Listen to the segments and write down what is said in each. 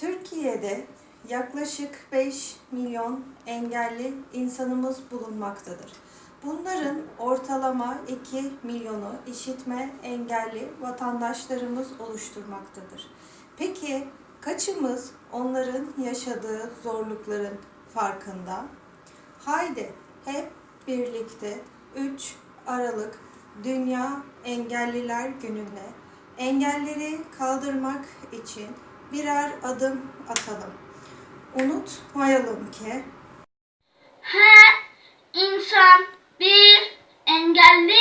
Türkiye'de yaklaşık 5 milyon engelli insanımız bulunmaktadır. Bunların ortalama 2 milyonu işitme engelli vatandaşlarımız oluşturmaktadır. Peki kaçımız onların yaşadığı zorlukların farkında? Haydi hep birlikte 3 Aralık Dünya Engelliler Günü'nde engelleri kaldırmak için birer adım atalım. Unutmayalım ki Her insan bir engelli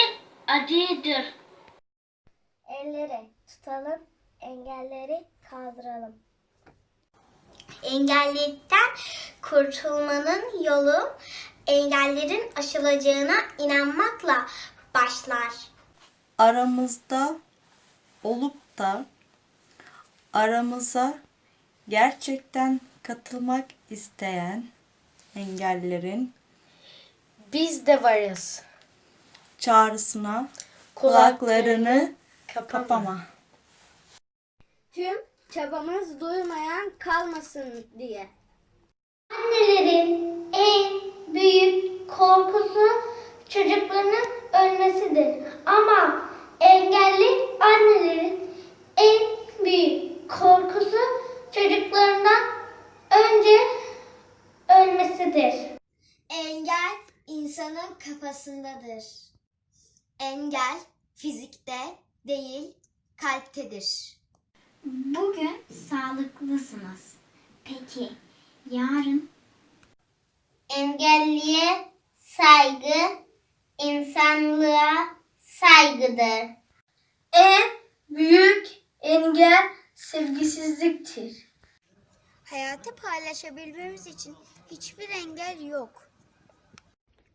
acıdır. Elleri tutalım, engelleri kaldıralım. Engellilikten kurtulmanın yolu engellerin aşılacağına inanmakla başlar. aramızda olup da aramıza gerçekten katılmak isteyen engellerin Biz de varız. çağrısına Kulaklarını kulaklarını kapama. Tüm çabamız duymayan kalmasın diye. Annelerin en büyük korkusu çocuklarının ölmesidir. Ama engelli annelerin en büyük korkusu çocuklarından önce ölmesidir. Engel insanın kafasındadır. Engel fizikte değil kalptedir. Bugün sağlıklısınız. Peki yarın Engelliye saygı, insanlığa saygıdır. En büyük engel sevgisizliktir. Hayatı paylaşabilmemiz için hiçbir engel yok.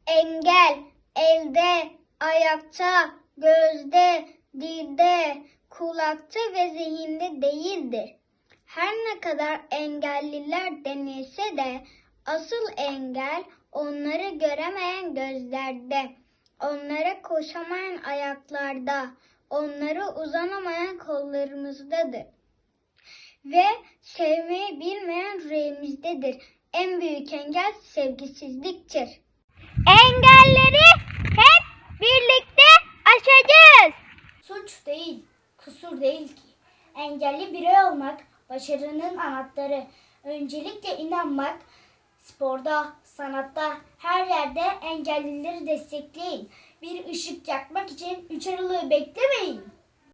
Engel elde, ayakta, gözde, dilde, kulakta ve zihinde değildir. Her ne kadar engelliler denilse de asıl engel onları göremeyen gözlerde, onlara koşamayan ayaklarda, onlara uzanamayan kollarımızdadır. Ve sevmeyi bilmeyen yüreğimizdedir. En büyük engel sevgisizliktir. Engelleri hep birlikte aşacağız. Suç değil, kusur değil ki. Engelli birey olmak başarının anahtarı. Öncelikle inanmak, sporda, sanatta, her yerde engellileri destekleyin. Bir ışık yakmak için 3 Aralık'ı beklemeyin.